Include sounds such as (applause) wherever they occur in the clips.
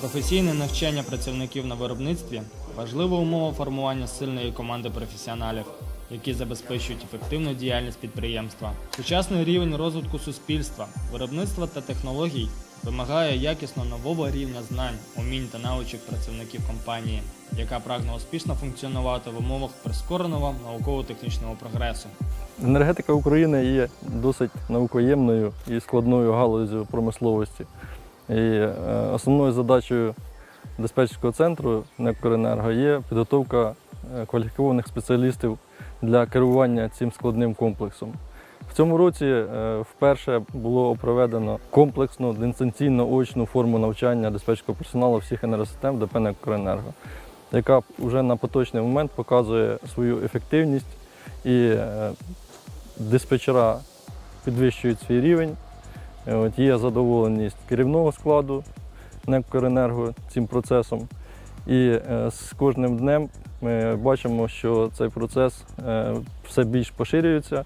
Професійне навчання працівників на виробництві важлива умова формування сильної команди професіоналів, які забезпечують ефективну діяльність підприємства. Сучасний рівень розвитку суспільства, виробництва та технологій вимагає якісно нового рівня знань, умінь та навичок працівників компанії, яка прагне успішно функціонувати в умовах прискореного науково-технічного прогресу. Енергетика України є досить наукоємною і складною галузю промисловості. І е, основною задачею диспетчерського центру «Некоренерго» є підготовка е, кваліфікованих спеціалістів для керування цим складним комплексом. В цьому році е, вперше було проведено комплексну дистанційно очну форму навчання диспетчерського персоналу всіх енергосистем ДП «Некоренерго», яка вже на поточний момент показує свою ефективність і диспетчера підвищують свій рівень. От є задоволеність керівного складу «Некоренерго» цим процесом. І е, з кожним днем ми бачимо, що цей процес е, все більш поширюється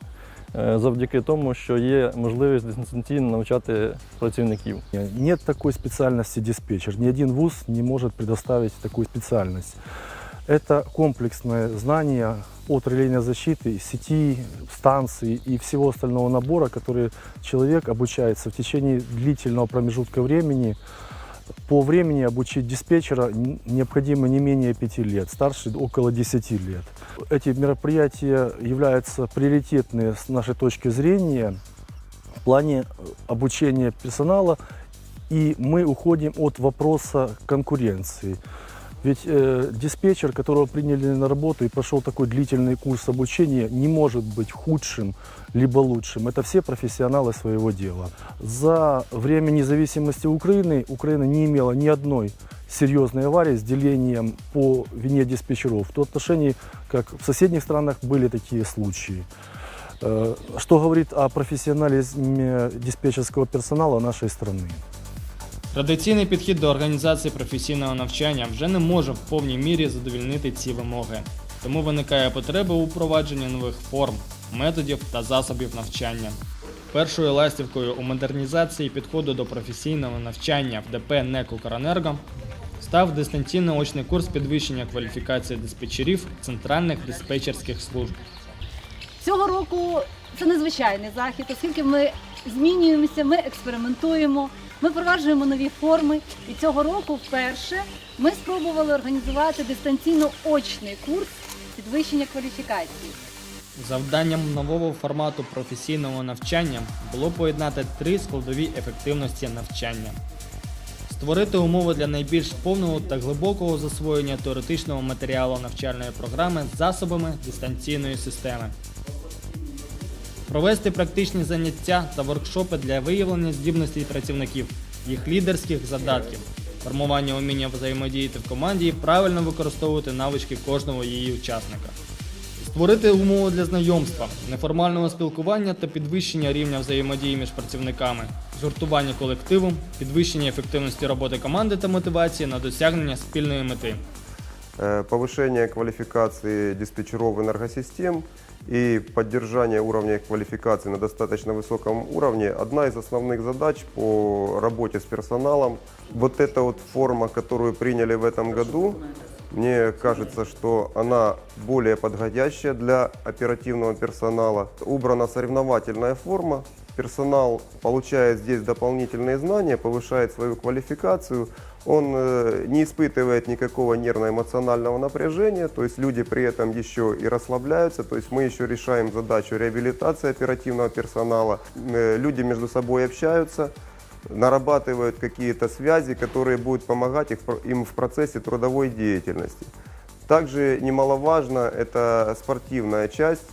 е, завдяки тому, що є можливість дистанційно навчати працівників. Нет такой специальности диспетчер. Ни один вуз не может предоставить такую специальность. Это комплексное знание от релейной защиты, сети, станций и всего остального набора, который человек обучается в течение длительного промежутка времени. По времени обучить диспетчера необходимо не менее 5 лет, старше около 10 лет. Эти мероприятия являются приоритетные с нашей точки зрения в плане э, обучения персонала, и мы уходим от вопроса конкуренции. Ведь э, диспетчер, которого приняли на работу и прошел такой длительный курс обучения, не может быть худшим либо лучшим. Это все профессионалы своего дела. За время независимости Украины Украина не имела ни одной серьезной аварии с делением по вине диспетчеров. В том отношении, как в соседних странах были такие случаи. Э, Что говорит о профессионализме диспетчерского персонала нашей страны. Традиційний підхід до організації професійного навчання вже не може в повній мірі задовільнити ці вимоги. Тому виникає потреба у впровадженні нових форм, методів та засобів навчання. Першою ластівкою у модернізації підходу до професійного навчання в ДП НЕК «Укренерго» став дистанційно-очний курс підвищення кваліфікації диспетчерів центральних диспетчерських служб. Цього року це незвичайний захід, оскільки ми змінюємося, ми експериментуємо, ми впроваджуємо нові форми. І цього року вперше ми спробували організувати дистанційно-очний курс підвищення кваліфікації. Завданням нового формату професійного навчання було поєднати три складові ефективності навчання. Створити умови для найбільш повного та глибокого засвоєння теоретичного матеріалу навчальної програми засобами дистанційної системи Провести практичні заняття та воркшопи для виявлення здібностей працівників, їх лідерських задатків, формування уміння взаємодіяти в команді і правильно використовувати навички кожного її учасника. Створити умови для знайомства, неформального спілкування та підвищення рівня взаємодії між працівниками, згуртування колективу, підвищення ефективності роботи команди та мотивації на досягнення спільної мети. Э, повышение квалификации диспетчеров энергосистем и поддержание уровня их квалификации на достаточно высоком уровне – одна из основных задач по работе с персоналом. Вот эта вот форма, которую приняли в этом году, мне кажется, что она более подходящая для оперативного персонала. Убрана соревновательная форма, персонал получает здесь дополнительные знания, повышает свою квалификацию, он э, не испытывает никакого нервно-эмоционального напряжения, то есть люди при этом еще и расслабляются, то есть мы еще решаем задачу реабилитации оперативного персонала, Э, люди между собой общаются, нарабатывают какие-то связи, которые будут помогать им в процессе трудовой деятельности. Также немаловажно это спортивная часть,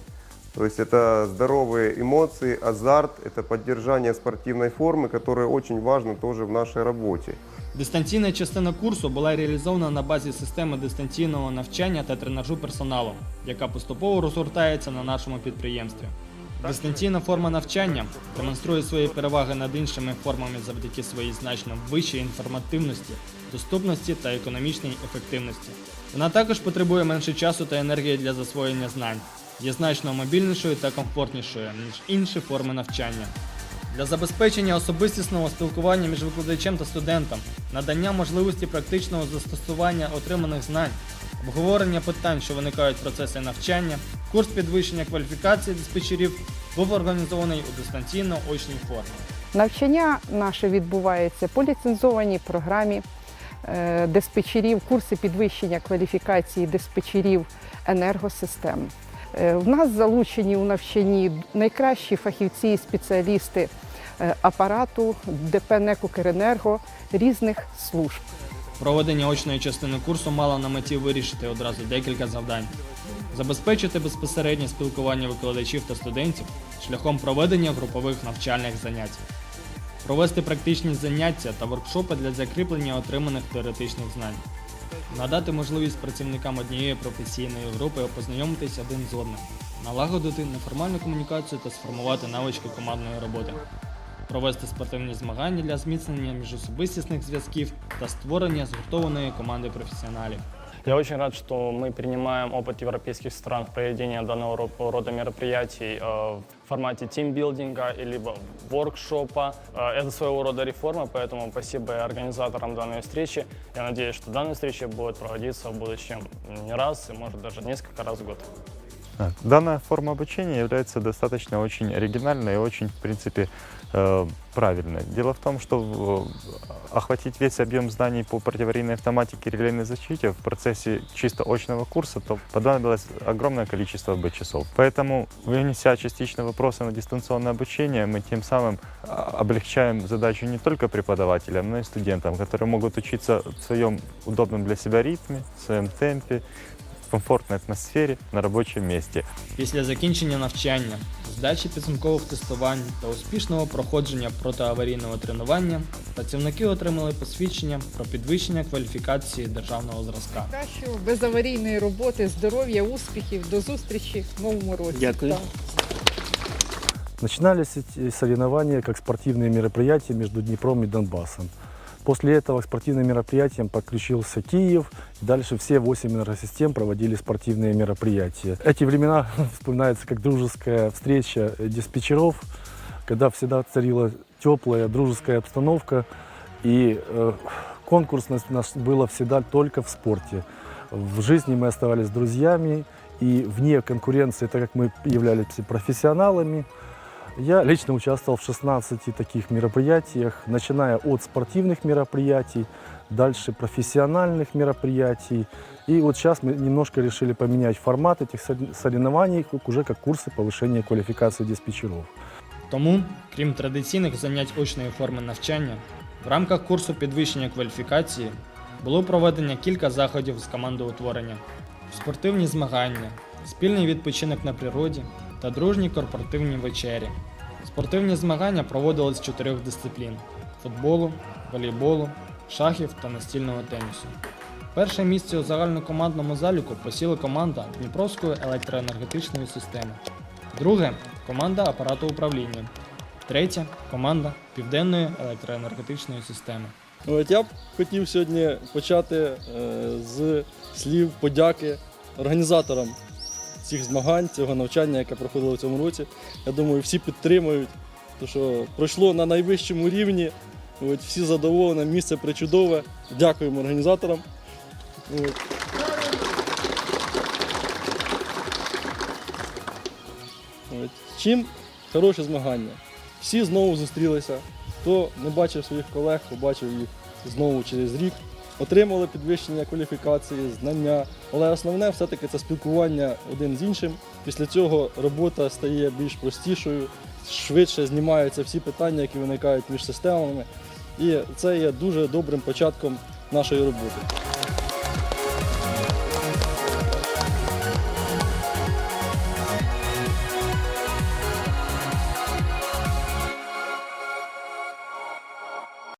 то есть это здоровые эмоции, азарт, это поддержание спортивной формы, которая очень важно тоже в нашей работе. Дистанційна частина курсу була реалізована на базі системи дистанційного навчання та тренажу персоналу, яка поступово розгортається на нашому підприємстві. Дистанційна форма навчання демонструє свої переваги над іншими формами завдяки своїй значно вищій інформативності, доступності та економічній ефективності. Вона також потребує менше часу та енергії для засвоєння знань, є значно мобільнішою та комфортнішою, ніж інші форми навчання. Для забезпечення особистісного спілкування між викладачем та студентом, надання можливості практичного застосування отриманих знань, обговорення питань, що виникають в процесі навчання, курс підвищення кваліфікації диспетчерів був організований у дистанційно-очній формі. Навчання наше відбувається по ліцензованій програмі е, диспетчерів, курси підвищення кваліфікації диспетчерів енергосистем. Е, В нас залучені у навчанні найкращі фахівці і спеціалісти е, апарату ДП НЕК «Укренерго» різних служб. Проведення очної частини курсу мало на меті вирішити одразу декілька завдань. Забезпечити безпосереднє спілкування викладачів та студентів шляхом проведення групових навчальних занять. Провести практичні заняття та воркшопи для закріплення отриманих теоретичних знань. Надати можливість працівникам однієї професійної групи познайомитися один з одним, налагодити неформальну комунікацію та сформувати навички командної роботи провести спортивні змагання для зміцнення міжособистісних зв'язків та створення згуртованої команди професіоналів. Я очень рад, что мы принимаем опыт европейских стран в проведении данного ро- рода мероприятий э, в формате тимбилдинга и либо воркшопа. Э, Это своего рода реформа, поэтому спасибо организаторам данной встречи. Я надеюсь, что данная встреча будет проводиться в будущем не раз и, может, даже несколько раз в год. Так, Данная форма обучения является достаточно очень оригинальной и очень, в принципе, э, правильной. Дело в том, что э, охватить весь объем знаний по противорейной автоматике и релейной защите в процессе чисто очного курса, то понадобилось огромное количество бы часов. Поэтому, вынеся частично вопросы на дистанционное обучение, мы тем самым а, облегчаем задачу не только преподавателям, но и студентам, которые могут учиться в своем удобном для себя ритме, в своем темпе, в комфортной атмосфере на рабочем месте. Після закінчення навчання, здачі підсумкових тестувань та успішного проходження протиаварійного тренування працівники отримали посвідчення про підвищення кваліфікації державного зразка. Кращого безаварійної роботи, здоров'я, успіхів. До зустрічі в новому році. Дякую. Начинались эти соревнования как спортивные мероприятия между Днепром и Донбассом. После этого к спортивным мероприятиям подключился Киев. Дальше все восемь энергосистем проводили спортивные мероприятия. Эти времена (laughs) вспоминаются как дружеская встреча диспетчеров, когда всегда царила теплая дружеская обстановка. И э, конкурсность у нас была всегда только в спорте. В жизни мы оставались друзьями, и вне конкуренции, так как мы являлись профессионалами, я лично участвовал в 16 таких мероприятиях, начиная от спортивных мероприятий, дальше профессиональных мероприятий. И вот сейчас мы немножко решили поменять формат этих сор- соревнований как- уже как курсы повышения квалификации диспетчеров. Тому, крім традиційних занять очної форми навчання, в рамках курсу підвищення кваліфікації було проведено кілька заходів з командоутворення, спортивні змагання, спільний відпочинок на природі та дружні корпоративні вечері. Спортивні змагання проводились з чотирьох дисциплін: футболу, волейболу, шахів та настільного тенісу. Перше місце у загальнокомандному заліку посіла команда Дніпровської електроенергетичної системи. Друге команда апарату управління. Третє команда Південної електроенергетичної системи. От я б хотів сьогодні почати е, з слів подяки організаторам цих змагань, цього навчання, яке проходило в цьому році. Я думаю, всі підтримують, тому що пройшло на найвищому рівні. От, всі задоволені, місце причудове. Дякуємо організаторам. От. От. Чим хороше змагання? Всі знову зустрілися. Хто не бачив своїх колег, побачив їх знову через рік. Отримали підвищення кваліфікації, знання. Але основне все-таки це спілкування один з іншим. Після цього робота стає більш простішою, швидше знімаються всі питання, які виникають між системами. І це є дуже добрим початком нашої роботи.